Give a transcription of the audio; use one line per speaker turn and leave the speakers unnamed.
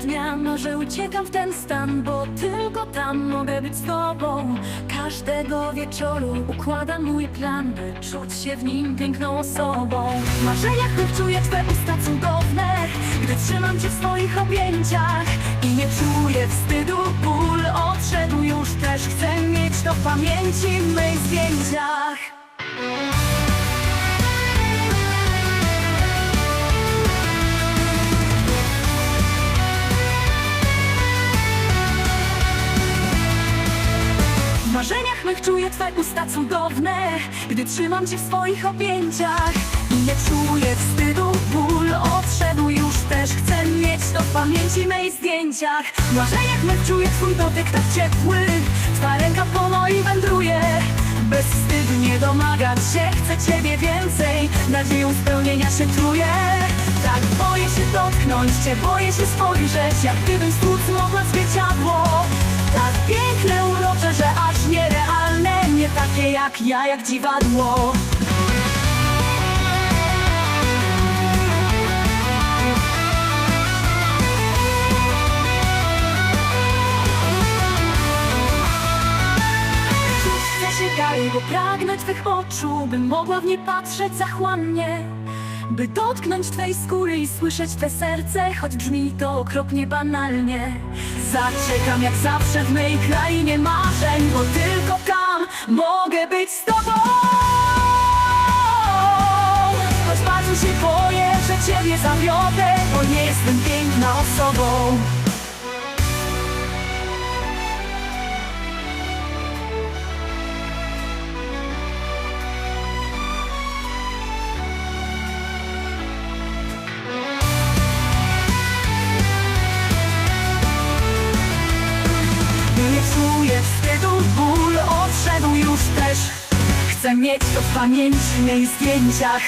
Dnia może uciekam w ten stan, bo tylko tam mogę być z tobą. Każdego wieczoru układam mój plan, by czuć się w nim piękną osobą. W marzeniach czuję twe usta cudowne, objęciach. I nie czuję wstydu, ból odszedł już też. Chcę mieć to w pamięci w mych zdjęciach. W marzeniach mych czuję Twe usta cudowne Gdy trzymam Cię w swoich objęciach I nie czuję wstydu, pamięci mej zdjęciach. W marzeniach mych czuję Twój dotyk tak ciepły. Twa ręka po mojej wędruje. Bezwstydnie domagam się, chcę Ciebie więcej. Nadzieją spełnienia się czuję Tak boję się dotknąć Cię, boję się spojrzeć Jak gdybym stłuc mogła zwierciadło Tak piękne, urocze, że aż nierealne. Nie takie jak ja, jak dziwadło Bo pragnę Twych oczu Bym mogła w nie patrzeć zachłannie. By dotknąć Twej skóry i słyszeć Twe serce Choć brzmi to okropnie banalnie. Zaczekam jak zawsze w mej krainie marzeń Bo tylko tam mogę być z Tobą. Choć bardzo się boję, że Ciebie zawiodę Bo nie jestem piękna osobą wstydu, ból odszedł już też. Chcę mieć to w pamięci mej zdjęciach